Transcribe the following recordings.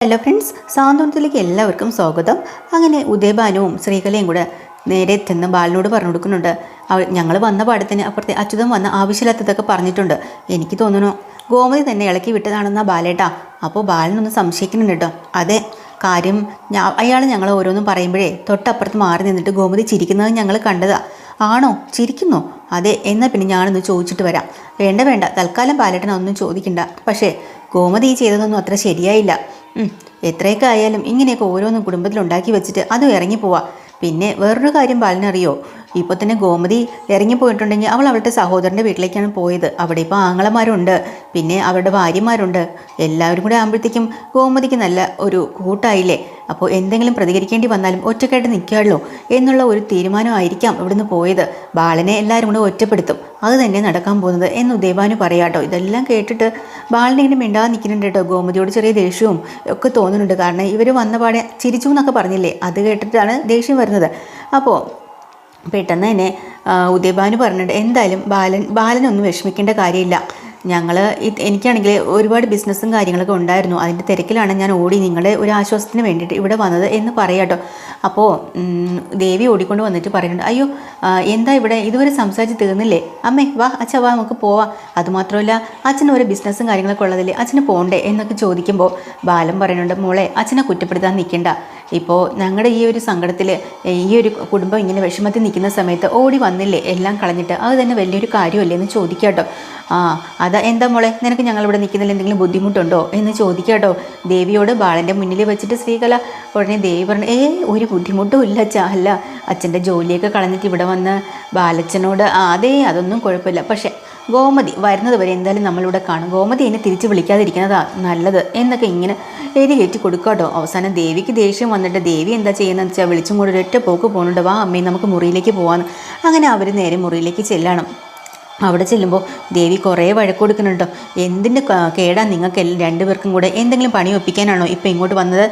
Hello friends സാന്ത്വനത്തിലേക്ക് എല്ലാവർക്കും സ്വാഗതം. അങ്ങനെ ഉദയഭാനുവും ശ്രീകലയും കൂടെ നേരെ ചെന്ന് ബാലിനോട് പറഞ്ഞു കൊടുക്കുന്നുണ്ട് അവൾ ഞങ്ങൾ വന്ന പാടത്തിന് അപ്പുറത്തെ അച്യുതം വന്ന ആവശ്യമില്ലാത്തതൊക്കെ പറഞ്ഞിട്ടുണ്ട്. എനിക്ക് തോന്നുന്നു ഗോമതി തന്നെ ഇളക്കി വിട്ടതാണെന്നാ ബാലേട്ടാ. അപ്പോൾ ബാലനൊന്ന് സംശയിക്കുന്നുണ്ട് കേട്ടോ. അതെ കാര്യം അയാൾ ഞങ്ങൾ ഓരോന്നും പറയുമ്പോഴേ തൊട്ടപ്പുറത്ത് മാറി നിന്നിട്ട് ഗോമതി ചിരിക്കുന്നത് ഞങ്ങൾ കണ്ടതാ. ആണോ? ചിരിക്കുന്നു. അതെ എന്നാൽ പിന്നെ ഞാനൊന്ന് ചോദിച്ചിട്ട് വരാം. വേണ്ട വേണ്ട. തൽക്കാലം ബാലേട്ടനൊന്നും ചോദിക്കണ്ട. പക്ഷേ ഗോമതി ചെയ്തതൊന്നും അത്ര ശരിയായില്ല. എത്രയൊക്കെ ആയാലും ഇങ്ങനെയൊക്കെ ഓരോന്നും കുടുംബത്തിൽ ഉണ്ടാക്കി വെച്ചിട്ട് അതും ഇറങ്ങിപ്പോവാ. പിന്നെ വേറൊരു കാര്യം ബാലിനറിയോ? ഇപ്പോൾ തന്നെ ഗോമതി ഇറങ്ങിപ്പോയിട്ടുണ്ടെങ്കിൽ അവൾ അവളുടെ സഹോദരന്റെ വീട്ടിലേക്കാണ് പോയത്. അവിടെ ഇപ്പോൾ ആങ്ങളമാരുണ്ട്. പിന്നെ അവരുടെ ഭാര്യമാരുണ്ട്. എല്ലാവരും കൂടെ ആകുമ്പോഴത്തേക്കും ഗോമതിക്ക് നല്ല ഒരു കൂട്ടായില്ലേ? അപ്പോൾ എന്തെങ്കിലും പ്രതികരിക്കേണ്ടി വന്നാലും ഒറ്റക്കായിട്ട് നിൽക്കുകയുള്ളൂ എന്നുള്ള ഒരു തീരുമാനമായിരിക്കാം ഇവിടുന്ന് പോയത്. ബാലനെ എല്ലാവരും കൂടെ ഒറ്റപ്പെടുത്തും. അത് തന്നെ നടക്കാൻ പോകുന്നത് എന്ന് ദേവാനു പറയാട്ടോ ഇതെല്ലാം കേട്ടിട്ട് ബാലിനെ ഇങ്ങനെ മിണ്ടാതെ നിൽക്കുന്നുണ്ട് കേട്ടോ. ഗോമതിയോട് ചെറിയ ദേഷ്യവും ഒക്കെ തോന്നുന്നുണ്ട്. കാരണം ഇവർ വന്ന പാടെ ചിരിച്ചു എന്നൊക്കെ പറഞ്ഞില്ലേ? അത് കേട്ടിട്ടാണ് ദേഷ്യം വരുന്നത്. അപ്പോൾ പെട്ടെന്ന് തന്നെ ഉദയഭാനു പറഞ്ഞിട്ട് എന്തായാലും ബാലൻ ബാലനൊന്നും വിഷമിക്കേണ്ട കാര്യമില്ല. ഞങ്ങൾ എനിക്കാണെങ്കിൽ ഒരുപാട് ബിസിനസ്സും കാര്യങ്ങളൊക്കെ ഉണ്ടായിരുന്നു. അതിന്റെ തിരക്കിലാണ് ഞാൻ ഓടി നിങ്ങളുടെ ഒരു ആശ്വാസത്തിന് വേണ്ടിയിട്ട് ഇവിടെ വന്നത് എന്ന് പറയാട്ടോ അപ്പോൾ ദേവി ഓടിക്കൊണ്ട് വന്നിട്ട് പറയുന്നുണ്ട് അയ്യോ എന്താ ഇവിടെ? ഇതുവരെ സംസാരിച്ച് തീർന്നില്ലേ? അമ്മേ വാ അച്ഛ വാ നമുക്ക് പോവാം. അതുമാത്രമല്ല അച്ഛന് ഒരു ബിസിനസ്സും കാര്യങ്ങളൊക്കെ ഉള്ളതില്ലേ അച്ഛന് പോകണ്ടേ എന്നൊക്കെ ചോദിക്കുമ്പോൾ ബാലം പറയുന്നുണ്ട് മോളെ അച്ഛനെ കുറ്റപ്പെടുത്താൻ നിൽക്കണ്ട ഇപ്പോൾ ഞങ്ങളുടെ ഈ ഒരു സങ്കടത്തിൽ ഈ ഒരു കുടുംബം ഇങ്ങനെ വിഷമത്തിൽ നിൽക്കുന്ന സമയത്ത് ഓടി വന്നില്ലേ എല്ലാം കളഞ്ഞിട്ട് അത് തന്നെ വലിയൊരു കാര്യമല്ലേ എന്ന് ചോദിക്കാട്ടോ. ആ അതാ എന്താ മോളെ നിനക്ക് ഞങ്ങളിവിടെ നിൽക്കുന്നതിൽ എന്തെങ്കിലും ബുദ്ധിമുട്ടുണ്ടോ എന്ന് ചോദിക്കാട്ടോ. ദേവിയോട് ബാലന്റെ മുന്നിൽ വെച്ചിട്ട് ശ്രീകല ഉടനെ ദേവി പറഞ്ഞു ഏ ഒരു ബുദ്ധിമുട്ടും ഇല്ല അച്ഛാ അല്ല അച്ഛന്റെ ജോലിയൊക്കെ കളഞ്ഞിട്ട് ഇവിടെ വന്ന് ബാലച്ചനോട് അതേ അതൊന്നും കുഴപ്പമില്ല. പക്ഷേ ഗോമതി വരുന്നത് വരെ എന്തായാലും നമ്മളിവിടെ കാണും. ഗോമതി എന്നെ തിരിച്ച് വിളിക്കാതിരിക്കുന്നതാ നല്ലത് എന്നൊക്കെ ഇങ്ങനെ എഴുതി കയറ്റി കൊടുക്കാട്ടോ അവസാനം ദേവിക്ക് ദേഷ്യം വന്നിട്ട് ദേവി എന്താ ചെയ്യുന്നതെന്ന് വെച്ചാൽ വിളിച്ചും കൂടെ ഒരൊറ്റ പോക്ക് പോകുന്നുണ്ട് വാ അമ്മയും നമുക്ക് മുറിയിലേക്ക് പോകാമെന്ന് അങ്ങനെ അവർ നേരെ മുറിയിലേക്ക് ചെല്ലണം. അവിടെ ചെല്ലുമ്പോൾ ദേവി കുറേ വഴക്ക് കൊടുക്കുന്നുണ്ടോ എന്തിന്റെ കേടാ നിങ്ങൾക്ക് രണ്ടു രണ്ടുപേർക്കും കൂടെ എന്തെങ്കിലും പണി ഒപ്പിക്കാനാണോ ഇപ്പോൾ ഇങ്ങോട്ട് വന്നത്?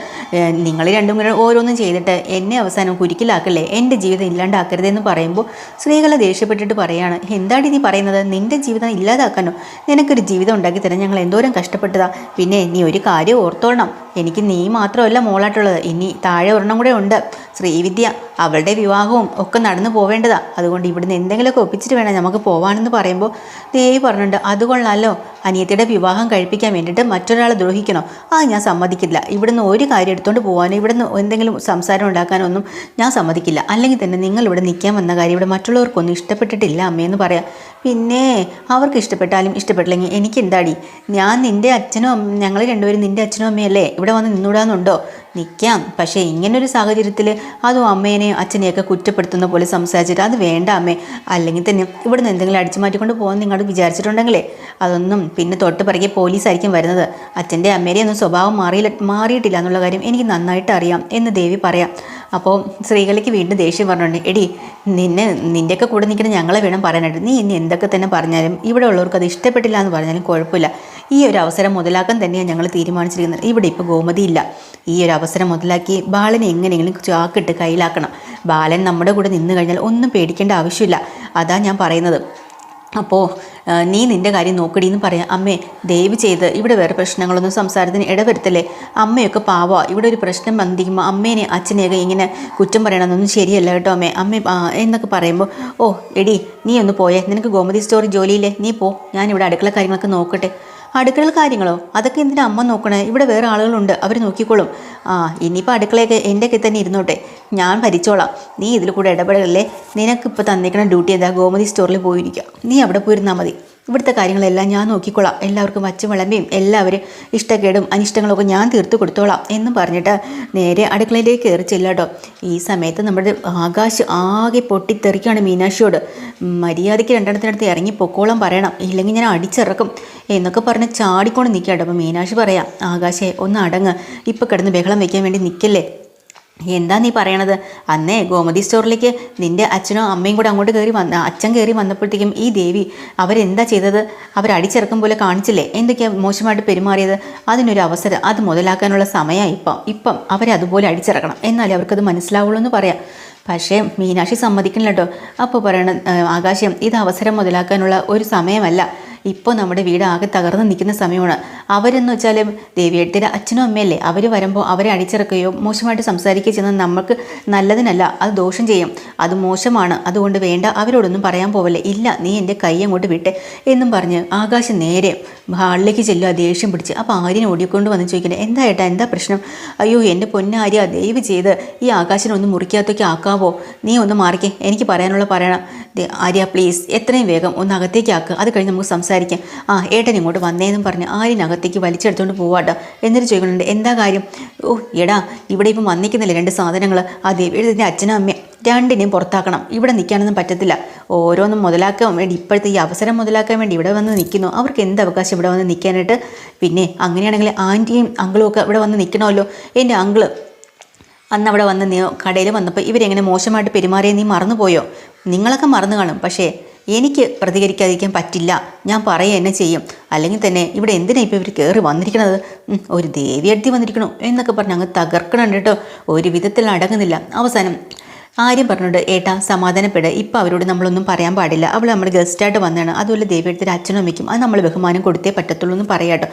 നിങ്ങൾ രണ്ടും കൂടെ ഓരോന്നും ചെയ്തിട്ട് എന്നെ അവസാനം കുരുക്കിലാക്കല്ലേ? എന്റെ ജീവിതം ഇല്ലാണ്ടാക്കരുതെന്ന് പറയുമ്പോൾ സ്ത്രീകളെ ദേഷ്യപ്പെട്ടിട്ട് പറയാണ് എന്താണ് നീ പറയുന്നത്? നിന്റെ ജീവിതം ഇല്ലാതാക്കാനോ? നിനക്കൊരു ജീവിതം ഉണ്ടാക്കി തരാൻ ഞങ്ങൾ എന്തോരം കഷ്ടപ്പെട്ടതാ. പിന്നെ നീ ഒരു കാര്യം ഓർത്തോളണം എനിക്ക് നീ മാത്രമല്ല മോളായിട്ടുള്ളത്. ഇനി താഴെ ഒരെണ്ണം കൂടെ ഉണ്ട്. ശ്രീവിദ്യ അവളുടെ വിവാഹവും ഒക്കെ നടന്നു പോവേണ്ടതാണ് അതുകൊണ്ട് ഇവിടുന്ന് എന്തെങ്കിലുമൊക്കെ ഒപ്പിച്ചിട്ട് വേണം നമുക്ക് പോവാനെന്ന് പറയുമ്പോൾ ദേവി പറഞ്ഞിട്ടുണ്ട് അത് കൊള്ളാലോ. അനിയത്തിയുടെ വിവാഹം കഴിപ്പിക്കാൻ വേണ്ടിയിട്ട് മറ്റൊരാളെ ദ്രോഹിക്കണോ? ആ ഞാൻ സമ്മതിക്കില്ല. ഇവിടുന്ന് ഒരു കാര്യം എടുത്തുകൊണ്ട് പോകാനോ ഇവിടുന്ന് എന്തെങ്കിലും സംസാരം ഉണ്ടാക്കാനോ ഒന്നും ഞാൻ സമ്മതിക്കില്ല. അല്ലെങ്കിൽ തന്നെ നിങ്ങൾ ഇവിടെ നിൽക്കാൻ വന്ന കാര്യം ഇവിടെ മറ്റുള്ളവർക്കൊന്നും ഇഷ്ടപ്പെട്ടിട്ടില്ല അമ്മയെന്ന് പറയാം. പിന്നെ അവർക്ക് ഇഷ്ടപ്പെട്ടാലും ഇഷ്ടപ്പെട്ടില്ലെങ്കിൽ എനിക്ക് എന്താടി? ഞാൻ നിന്റെ അച്ഛനും ഞങ്ങൾ രണ്ടുപേരും നിന്റെ അച്ഛനും അമ്മയല്ലേ? ഇവിടെ വന്ന് നിന്നൂടാന്നുണ്ടോ? നിൽക്കാം പക്ഷേ ഇങ്ങനൊരു സാഹചര്യത്തിൽ അതും അമ്മേനെയും അച്ഛനെയൊക്കെ കുറ്റപ്പെടുത്തുന്ന പോലെ സംസാരിച്ചിട്ട് അത് വേണ്ട അമ്മേ. അല്ലെങ്കിൽ തന്നെ ഇവിടെ നിന്ന് എന്തെങ്കിലും അടിച്ചു മാറ്റിക്കൊണ്ട് പോകാൻ നിങ്ങൾ വിചാരിച്ചിട്ടുണ്ടെങ്കിലേ. അതൊന്നും പിന്നെ തൊട്ട് പിറകെ പോലീസായിരിക്കും വരുന്നത്. അച്ഛന്റെ അമ്മേരെ ഒന്നും സ്വഭാവം മാറിയില്ല മാറിയിട്ടില്ല എന്നുള്ള കാര്യം എനിക്ക് നന്നായിട്ട് അറിയാം എന്ന് ദേവി പറയാം. അപ്പോൾ സ്ത്രീകളിലേക്ക് വീണ്ടും ദേഷ്യം പറഞ്ഞിട്ടുണ്ട് എടി നിന്നെ നിന്റെയൊക്കെ കൂടെ നിൽക്കുന്ന ഞങ്ങളെ വേണം പറയാനായിട്ട്. നീ ഇനി എന്തൊക്കെ തന്നെ പറഞ്ഞാലും ഇവിടെ ഉള്ളവർക്ക് അത് ഇഷ്ടപ്പെട്ടില്ല എന്ന് പറഞ്ഞാലും കുഴപ്പമില്ല. ഈ ഒരു അവസരം മുതലാക്കാൻ തന്നെയാണ് ഞങ്ങൾ തീരുമാനിച്ചിരിക്കുന്നത്. ഇവിടെ ഇപ്പോൾ ഗോമതി ഇല്ല. ഈ ഒരു അവസരം മുതലാക്കി ബാലനെ എങ്ങനെയെങ്കിലും ചാക്കിട്ട് കയ്യിലാക്കണം. ബാലൻ നമ്മുടെ കൂടെ നിന്ന് കഴിഞ്ഞാൽ ഒന്നും പേടിക്കേണ്ട ആവശ്യമില്ല. അതാ ഞാൻ പറയുന്നത്. അപ്പോൾ നീ നിന്റെ കാര്യം നോക്കടി എന്ന് പറയാം. അമ്മേ ദയവ് ചെയ്ത് ഇവിടെ വേറെ പ്രശ്നങ്ങളൊന്നും സംസാരത്തിന് ഇടവരുത്തല്ലേ? അമ്മയൊക്കെ പാവാ ഇവിടെ ഒരു പ്രശ്നം വന്നിരിക്കുമ്പോൾ അമ്മേനെ അച്ഛനെയൊക്കെ ഇങ്ങനെ കുറ്റം പറയണമെന്നൊന്നും ശരിയല്ല കേട്ടോ അമ്മേ. അമ്മ എന്നൊക്കെ പറയുമ്പോൾ ഓ എടി നീ ഒന്ന് പോയേ. നിനക്ക് ഗോമതി സ്റ്റോറി ജോലിയില്ലേ? നീ പോ. ഞാനിവിടെ അടുക്കള കാര്യങ്ങളൊക്കെ നോക്കട്ടെ. അടുക്കള കാര്യങ്ങളോ? അതൊക്കെ എന്തിനാ അമ്മ നോക്കണേ? ഇവിടെ വേറെ ആളുകളുണ്ട്. അവർ നോക്കിക്കോളും. ആ ഇനിയിപ്പോൾ അടുക്കളയൊക്കെ എന്റെ ഒക്കെ തന്നെ ഇരുന്നോട്ടെ. ഞാൻ ഭരിച്ചോളാം. നീ ഇതിൽ കൂടെ ഇടപെടലല്ലേ? നിനക്കിപ്പോൾ തന്നേക്കണ ഡ്യൂട്ടി എന്താ? ഗോമതി സ്റ്റോറിൽ പോയിരിക്കുക നീ അവിടെ പോയിരുന്നാൽ മതി. ഇവിടുത്തെ കാര്യങ്ങളെല്ലാം ഞാൻ നോക്കിക്കോളാം. എല്ലാവർക്കും അച്ഛൻ വിളമ്പയും എല്ലാവരും ഇഷ്ടക്കേടും അനിഷ്ടങ്ങളൊക്കെ ഞാൻ തീർത്ത് കൊടുത്തോളാം എന്നും പറഞ്ഞിട്ട് നേരെ അടുക്കളയിലേക്ക് കയറി ചെല്ലാട്ടോ. ഈ സമയത്ത് നമ്മുടെ ആകാശ് ആകെ പൊട്ടിത്തെറിക്കുകയാണ് മീനാക്ഷിയോട്. മര്യാദയ്ക്ക് രണ്ടെണ്ണത്തിനടുത്ത് ഇറങ്ങി പൊക്കോളം പറയണം. ഇല്ലെങ്കിൽ ഞാൻ അടിച്ചിറക്കും എന്നൊക്കെ പറഞ്ഞ് ചാടിക്കൊണ്ട് നിൽക്കാട്ടോ അപ്പോൾ മീനാക്ഷി പറയാം ആകാശേ ഒന്ന് അടങ്ങ്. ഇപ്പോൾ കിടന്ന് ബഹളം വയ്ക്കാൻ വേണ്ടി നിൽക്കല്ലേ? എന്താ നീ പറയണത്? അന്നേ ഗോമതി സ്റ്റോറിലേക്ക് നിന്റെ അച്ഛനോ അമ്മയും കൂടെ അങ്ങോട്ട് കയറി വന്ന അച്ഛൻ കയറി വന്നപ്പോഴത്തേക്കും ഈ ദേവി അവരെന്താ ചെയ്തത്? അവരടിച്ചിറക്കും പോലെ കാണിച്ചില്ലേ? എന്തൊക്കെയാ മോശമായിട്ട് പെരുമാറിയത്? അതിനൊരു അവസരം അത് മുതലാക്കാനുള്ള സമയമായി ഇപ്പം. ഇപ്പം അവരെ അതുപോലെ അടിച്ചിറക്കണം. എന്നാലേ അവർക്കത് മനസ്സിലാവുള്ളൂ എന്ന് പറയാം. പക്ഷേ മീനാക്ഷി സമ്മതിക്കില്ല കേട്ടോ. അപ്പോൾ പറയണം ആകാശം ഇത് അവസരം മുതലാക്കാനുള്ള ഒരു സമയമല്ല. ഇപ്പോൾ നമ്മുടെ വീട് ആകെ തകർന്ന് നിൽക്കുന്ന സമയമാണ്. അവരെന്ന് വെച്ചാൽ ദേവിയെടുത്തിന്റെ അച്ഛനും അമ്മയല്ലേ? അവർ വരുമ്പോൾ അവരെ അടിച്ചിറക്കുകയോ മോശമായിട്ട് സംസാരിക്കുകയോ ചെയ്യുന്നത് നമുക്ക് നല്ലതിനല്ല. അത് ദോഷം ചെയ്യും. അത് മോശമാണ്. അതുകൊണ്ട് വേണ്ട. അവരോടൊന്നും പറയാൻ പോവല്ലേ? ഇല്ല നീ എന്റെ കൈ അങ്ങോട്ട് വിട്ടെ എന്നും പറഞ്ഞ് ആകാശം നേരെ ഹാളിലേക്ക് ചെല്ലുക ദേഷ്യം പിടിച്ച്. അപ്പോൾ ആര്യനെ ഓടിക്കൊണ്ട് വന്ന് ചോദിക്കുന്നത് എന്താ ഏട്ടാ? എന്താ പ്രശ്നം? അയ്യോ എന്റെ പൊന്നാര്യ ദയവ് ചെയ്ത് ഈ ആകാശനെ ഒന്ന് മുറിക്കകത്തേക്ക് ആക്കാവോ? നീ ഒന്ന് മാറിക്കേ. എനിക്ക് പറയാനുള്ള പറയണം. ആര്യ പ്ലീസ് എത്രയും വേഗം ഒന്ന് അകത്തേക്ക് ആക്കുക അത് കഴിഞ്ഞ് നമുക്ക് സംസാരിക്കാം. ആ ഏട്ടൻ ഇങ്ങോട്ട് വന്നേന്നും പറഞ്ഞ് ആരിനകത്തേക്ക് വലിച്ചെടുത്തുകൊണ്ട് പോവാട്ടോ. എന്നിട്ട് ചോദിക്കുന്നുണ്ട് എന്താ കാര്യം? ഓ എടാ ഇവിടെ ഇപ്പം വന്നിക്കുന്നില്ല രണ്ട് സാധനങ്ങൾ ആ ദേവിയുടെ അച്ഛനും അമ്മയും രണ്ടിനെയും പുറത്താക്കണം. ഇവിടെ നിൽക്കാനൊന്നും പറ്റത്തില്ല. ഓരോന്നും മുതലാക്കാൻ വേണ്ടി ഇപ്പോഴത്തെ ഈ അവസരം മുതലാക്കാൻ വേണ്ടി ഇവിടെ വന്ന് നിൽക്കുന്നു. അവർക്ക് എന്ത് അവകാശം ഇവിടെ വന്ന് നിൽക്കാനായിട്ട്? പിന്നെ അങ്ങനെയാണെങ്കിൽ ആന്റിയും അങ്കിളും ഒക്കെ ഇവിടെ വന്ന് നിൽക്കണമല്ലോ. എന്റെ അങ്കിൾ അന്ന് അവിടെ വന്ന് കടയിൽ വന്നപ്പോൾ ഇവരെങ്ങനെ മോശമായിട്ട് പെരുമാറിയ നീ മറന്നുപോയോ? നിങ്ങളൊക്കെ മറന്നു കാണും. പക്ഷേ എനിക്ക് പ്രതികരിക്കാതിരിക്കാൻ പറ്റില്ല. ഞാൻ പറയുക എന്നെ ചെയ്യും. അല്ലെങ്കിൽ തന്നെ ഇവിടെ എന്തിനാ ഇപ്പോൾ ഇവർ കയറി വന്നിരിക്കണത്? ഒരു ദേവി അടുത്തി വന്നിരിക്കണോ എന്നൊക്കെ പറഞ്ഞ് അങ്ങ് തകർക്കണം കേട്ടോ. ഒരു വിധത്തിൽ അടങ്ങുന്നില്ല. അവസാനം ആര്യം പറഞ്ഞിട്ട് ഏട്ടാ സമാധാനപ്പെട്. ഇപ്പോൾ അവരോട് നമ്മളൊന്നും പറയാൻ പാടില്ല. അവൾ നമ്മൾ ഗസ്റ്റായിട്ട് വന്നതാണ്. അതുപോലെ ദേവിയെടുത്തിട്ട് അച്ഛനും അമ്മയ്ക്കും. അത് നമ്മൾ ബഹുമാനം കൊടുത്തേ പറ്റത്തുള്ളൂ എന്ന് പറയാട്ടോ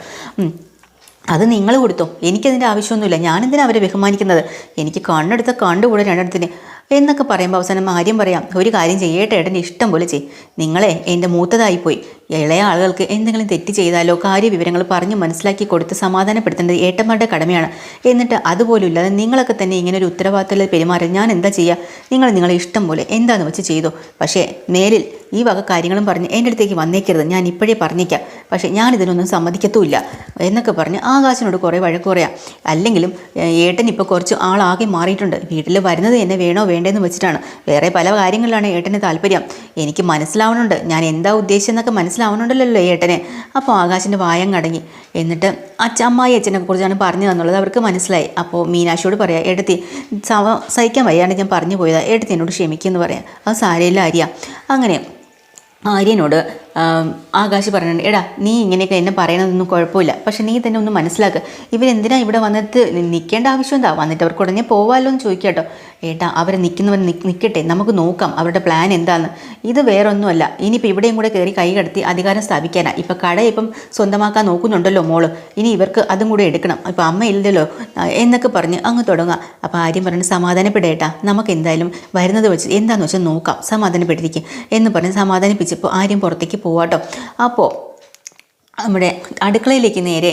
അത് നിങ്ങൾ കൊടുത്തോ? എനിക്കതിന്റെ ആവശ്യമൊന്നുമില്ല. ഞാനെന്തിനാണ് അവരെ ബഹുമാനിക്കുന്നത്? എനിക്ക് കണ്ണെടുത്ത കണ്ടുകൂടെ രണ്ടിടത്തിന് എന്നൊക്കെ പറയുമ്പോൾ അവസാനം ആര്യം പറയാം ഒരു കാര്യം ചെയ്യട്ടെ ഏട്ടന്റെ ഇഷ്ടം പോലെ ചെയ്യും. നിങ്ങളെ എന്റെ മൂത്തതായിപ്പോയി ഇളയ ആളുകൾക്ക് എന്തെങ്കിലും തെറ്റ് ചെയ്താലോ കാര്യവിവരങ്ങൾ പറഞ്ഞ് മനസ്സിലാക്കി കൊടുത്ത് സമാധാനപ്പെടുത്തേണ്ടത് ഏട്ടന്മാരുടെ കടമയാണ്. എന്നിട്ട് അതുപോലും ഇല്ലാതെ നിങ്ങളൊക്കെ തന്നെ ഇങ്ങനെ ഒരു ഉത്തരവാദിത്തത്തിൽ പെരുമാറി ഞാൻ എന്താ ചെയ്യുക നിങ്ങൾ നിങ്ങളെ ഇഷ്ടം പോലെ എന്താണെന്ന് വെച്ച് ചെയ്തു. പക്ഷേ നേരിൽ ഈ വക കാര്യങ്ങളും പറഞ്ഞ് എന്റെ അടുത്തേക്ക് വന്നേക്കരുത്. ഞാൻ ഇപ്പോഴേ പറഞ്ഞേക്കാം. പക്ഷേ ഞാൻ ഇതിനൊന്നും സമ്മതിക്കത്തുമില്ല എന്നൊക്കെ പറഞ്ഞ് ആകാശനോട് കുറേ വഴക്ക് കുറയാം അല്ലെങ്കിലും ഏട്ടൻ ഇപ്പോൾ കുറച്ച് ആളാകെ മാറിയിട്ടുണ്ട്. വീട്ടിൽ വരുന്നത് തന്നെ വേണോ വേണ്ടേന്ന് വെച്ചിട്ടാണ്. വേറെ പല കാര്യങ്ങളിലാണ് ഏട്ടന് താല്പര്യം. എനിക്ക് മനസ്സിലാവണുണ്ട്. ഞാൻ എന്താ ഉദ്ദേശിച്ചെന്നൊക്കെ മനസ്സിലാവണുണ്ടല്ലോ ഏട്ടനെ. അപ്പോൾ ആകാശിന്റെ വായം കടങ്ങി. എന്നിട്ട് അച്ഛ അമ്മായി അച്ഛനെ കുറിച്ചാണ് പറഞ്ഞു തന്നുള്ളത്. അവർക്ക് മനസ്സിലായി. അപ്പോൾ മീനാക്ഷിയോട് പറയാം എടുത്തി സവ സഹിക്കാൻ വയ്യാണ്ട് ഞാൻ പറഞ്ഞു പോയതാണ് എടുത്തി എന്നോട് ക്ഷമിക്കുമെന്ന് പറയാം. അത് സാരയില്ല ആര്യ. അങ്ങനെ ആര്യനോട് ആകാശ് പറഞ്ഞിട്ടുണ്ട് എടാ നീ ഇങ്ങനെയൊക്കെ എന്നെ പറയണതൊന്നും കുഴപ്പമില്ല. പക്ഷെ നീ തന്നെ ഒന്ന് മനസ്സിലാക്കുക ഇവരെന്തിനാ ഇവിടെ വന്നിട്ട് നിൽക്കേണ്ട ആവശ്യം എന്താ? വന്നിട്ട് അവർക്ക് ഉടനെ പോവാമല്ലോ എന്ന് ചോദിക്കാട്ടോ ഏട്ടാ അവരെ നിൽക്കുന്നവർ നിൽക്കട്ടെ നമുക്ക് നോക്കാം അവരുടെ പ്ലാൻ എന്താണെന്ന് ഇത് വേറൊന്നുമല്ല. ഇനിയിപ്പോൾ ഇവിടെയും കൂടെ കയറി കൈ കടത്തി അധികാരം സ്ഥാപിക്കാനാണ് ഇപ്പം കട ഇപ്പം സ്വന്തമാക്കാൻ നോക്കുന്നുണ്ടല്ലോ മോൾ. ഇനി ഇവർക്ക് അതും കൂടെ എടുക്കണം. ഇപ്പം അമ്മ ഇല്ലല്ലോ. എന്നൊക്കെ പറഞ്ഞ് അങ്ങ് തുടങ്ങാം. അപ്പോൾ ആര്യം പറഞ്ഞ് സമാധാനപ്പെടേട്ടാ നമുക്ക് എന്തായാലും വരുന്നത് വെച്ച് എന്താണെന്ന് വെച്ചാൽ നോക്കാം. സമാധാനപ്പെട്ടിരിക്കും. എന്ന് പറഞ്ഞ് സമാധാനിപ്പിച്ചപ്പോൾ ആര്യം പുറത്തേക്ക് പോവാട്ടോ. അപ്പോൾ നമ്മുടെ അടുക്കളയിലേക്ക് നേരെ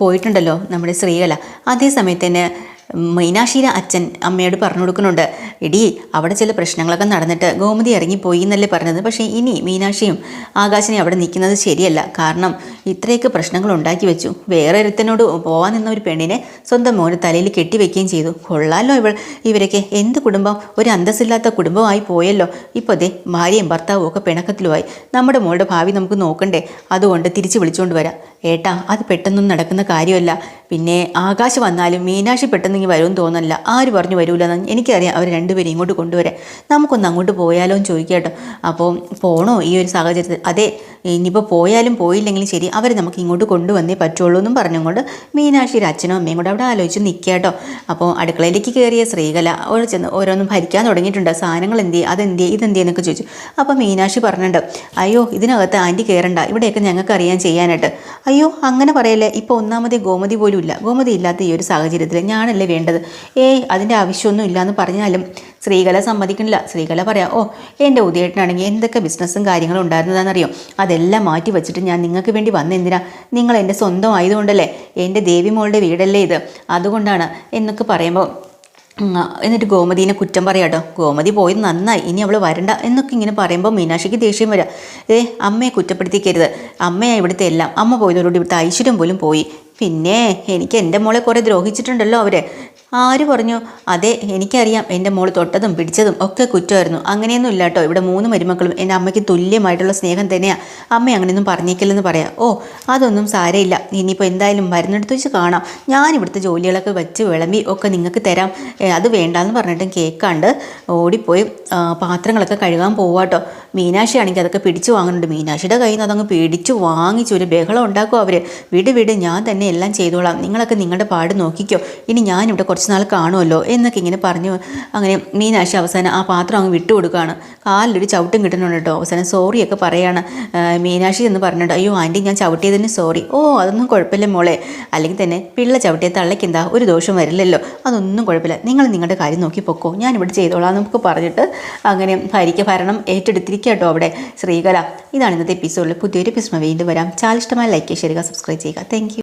പോയിട്ടുണ്ടല്ലോ നമ്മുടെ ശ്രീകല. അതേ സമയത്ത് തന്നെ മീനാക്ഷിയുടെ അച്ഛൻ അമ്മയോട് പറഞ്ഞു കൊടുക്കുന്നുണ്ട്. ഇടി അവിടെ ചില പ്രശ്നങ്ങളൊക്കെ നടന്നിട്ട് ഗോമതി ഇറങ്ങിപ്പോയി എന്നല്ലേ പറഞ്ഞത്. പക്ഷേ ഇനി മീനാക്ഷിയും ആകാശിനെ അവിടെ നിൽക്കുന്നത് ശരിയല്ല. കാരണം ഇത്രയൊക്കെ പ്രശ്നങ്ങൾ ഉണ്ടാക്കി വെച്ചു. വേറെ ഒരുത്തനോട് പോവാൻ നിന്ന ഒരു പെണ്ണിനെ സ്വന്തം മോന് തലയിൽ കെട്ടിവെക്കുകയും ചെയ്തു. കൊള്ളാലോ ഇവൾ. ഇവരൊക്കെ എന്ത് കുടുംബം? ഒരു അന്തസ്സില്ലാത്ത കുടുംബമായി പോയല്ലോ. ഇപ്പോൾ ദേ ഭാര്യയും ഭർത്താവും ഒക്കെ പിണക്കത്തിലുമായി. നമ്മുടെ മോളുടെ ഭാവി നമുക്ക് നോക്കണ്ടേ. അതുകൊണ്ട് തിരിച്ചു വിളിച്ചുകൊണ്ട് വരാം. ഏട്ടാ അത് പെട്ടെന്നൊന്നും നടക്കുന്ന കാര്യമല്ല. പിന്നെ ആകാശ് വന്നാലും മീനാക്ഷി പെട്ടെന്ന് ഇങ്ങനെ വരുമെന്ന് തോന്നല്ല ആര് പറഞ്ഞു വരൂലെന്ന് എനിക്കറിയാം അവർ രണ്ടുപേരും ഇങ്ങോട്ട് കൊണ്ടുവരാൻ. നമുക്കൊന്ന് അങ്ങോട്ട് പോയാലോ എന്ന് ചോദിക്കാട്ടോ. അപ്പോൾ പോണോ ഈ ഒരു സാഹചര്യത്തിൽ? അതെ ഇനിയിപ്പോൾ പോയാലും പോയില്ലെങ്കിലും ശരി അവർ നമുക്ക് ഇങ്ങോട്ട് കൊണ്ടുവന്നേ പറ്റുള്ളൂ എന്നും പറഞ്ഞുകൊണ്ട് മീനാക്ഷിയുടെ അച്ഛനും അമ്മയും കൂടെ അവിടെ ആലോചിച്ച് നിൽക്കാട്ടോ അപ്പോൾ അടുക്കളയിലേക്ക് കയറിയ ശ്രീകല അവിടെ ചെന്ന് ഓരോന്നും ഭരിക്കാൻ തുടങ്ങിയിട്ടുണ്ട്. സാധനങ്ങൾ എന്തിയെ അതെന്തിയെ ഇതെന്തിയെ എന്നൊക്കെ ചോദിച്ചു. അപ്പോൾ മീനാക്ഷി പറഞ്ഞിട്ടുണ്ട് അയ്യോ ഇതിനകത്ത് ആന്റി കയറണ്ട ഇവിടെയൊക്കെ ഞങ്ങൾക്ക് അറിയാൻ ചെയ്യാനായിട്ട്. അയ്യോ അങ്ങനെ പറയല്ലേ. ഇപ്പോൾ ഒന്നാമതേ ഗോമതി പോലും ഇല്ല. ഗോമതി ഇല്ലാത്ത ഈ ഒരു സാഹചര്യത്തിൽ ഞാനല്ലേ വേണ്ടത്. ഏയ് അതിന്റെ ആവശ്യമൊന്നും ഇല്ലയെന്ന് പറഞ്ഞാലും സ്ത്രീകളെ സമ്മതിക്കണില്ല. സ്ത്രീകളെ പറയാം ഓ എന്റെ ഉദയേട്ടനാണെങ്കിൽ എന്തൊക്കെ ബിസിനസ്സും കാര്യങ്ങളും ഉണ്ടായിരുന്നതാണെന്നറിയോ? അതെല്ലാം മാറ്റി വെച്ചിട്ട് ഞാൻ നിങ്ങൾക്ക് വേണ്ടി വന്ന എന്തിനാ? നിങ്ങൾ എന്റെ സ്വന്തം ആയതുകൊണ്ടല്ലേ? എന്റെ ദേവിമോളുടെ വീടല്ലേ ഇത്? അതുകൊണ്ടാണ് എന്നൊക്കെ പറയുമ്പോൾ എന്നിട്ട് ഗോമതിനെ കുറ്റം പറയാട്ടോ ഗോമതി പോയി നന്നായി. ഇനി അവൾ വരണ്ട എന്നൊക്കെ ഇങ്ങനെ പറയുമ്പോൾ മീനാക്ഷിക്ക് ദേഷ്യം വരാം. ഏ അമ്മയെ കുറ്റപ്പെടുത്തിക്കരുത്. അമ്മയാ ഇവിടുത്തെ എല്ലാം. അമ്മ പോയതോടുകൂടി ഇവിടുത്തെ ഐശ്വര്യം പോലും പോയി. പിന്നെ എനിക്ക് എന്റെ മോളെ കുറേ ദ്രോഹിച്ചിട്ടുണ്ടല്ലോ അവർ ആര് പറഞ്ഞു? അതെ എനിക്കറിയാം. എന്റെ മോൾ തൊട്ടതും പിടിച്ചതും ഒക്കെ കുറ്റമായിരുന്നു. അങ്ങനെയൊന്നും ഇല്ല കേട്ടോ ഇവിടെ മൂന്ന് മരുമക്കളും എന്റെ അമ്മയ്ക്ക് തുല്യമായിട്ടുള്ള സ്നേഹം തന്നെയാണ് അമ്മ അങ്ങനെയൊന്നും പറഞ്ഞേക്കില്ലെന്ന് പറയാം. ഓ അതൊന്നും സാരമില്ല. ഇനിയിപ്പോൾ എന്തായാലും മരുന്നെടുത്ത് വെച്ച് കാണാം. ഞാൻ ഇവിടുത്തെ ജോലികളൊക്കെ വെച്ച് വിളമ്പി ഒക്കെ നിങ്ങൾക്ക് തരാം. അത് വേണ്ടാന്ന് പറഞ്ഞിട്ടും കേൾക്കാണ്ട് ഓടിപ്പോയി. പാത്രങ്ങളൊക്കെ കഴുകാൻ പോവാട്ടോ. മീനാക്ഷി ആണെങ്കിൽ അതൊക്കെ പിടിച്ചു വാങ്ങുന്നുണ്ട്. മീനാക്ഷിയുടെ കയ്യിൽ നിന്ന് അതങ്ങ് പിടിച്ചു വാങ്ങിച്ചു ഒരു ബഹളം ഉണ്ടാക്കും അവർ വിട് വിട് ഞാൻ തന്നെ എല്ലാം ചെയ്തോളാം. നിങ്ങളൊക്കെ നിങ്ങളുടെ പാട് നോക്കിക്കോ. ഇനി ഞാനിവിടെ കുറച്ച് നാൾ കാണുമല്ലോ എന്നൊക്കെ ഇങ്ങനെ പറഞ്ഞു. അങ്ങനെ മീനാക്ഷി അവസാനം ആ പാത്രം അങ്ങ് വിട്ടു കൊടുക്കുകയാണ്. കാലിലൊരു ചവിട്ടും കിട്ടുന്നുണ്ട് കേട്ടോ. അവസാനം സോറിയൊക്കെ പറയാണ്. മീനാശി എന്ന് പറഞ്ഞിട്ട് അയ്യോ ആന്റി ഞാൻ ചവിട്ടിയതിന് സോറി. ഓ അതൊന്നും കുഴപ്പമില്ല മോളെ. അല്ലെങ്കിൽ തന്നെ പിള്ള ചവിട്ടിയ തള്ളയ്ക്ക് എന്താ ഒരു ദോഷം വരില്ലല്ലോ. അതൊന്നും കുഴപ്പമില്ല. നിങ്ങൾ നിങ്ങളുടെ കാര്യം നോക്കി പൊക്കോ. ഞാനിവിടെ ചെയ്തോളാം നമുക്ക് പറഞ്ഞിട്ട് അങ്ങനെ ഭരിക്ക ഭരണം ഏറ്റെടുത്തിരിക്കുക കേട്ടോ അവിടെ ശ്രീകല. ഇതാണ് ഇന്നത്തെ എപ്പിസോഡിൽ പുതിയൊരു എപ്പിസോഡ് വീണ്ടും വരാം. ചാലിഷ്ടമായ ലൈക്ക് ചെയ്യുക സബ്സ്ക്രൈബ് ചെയ്യുക താങ്ക്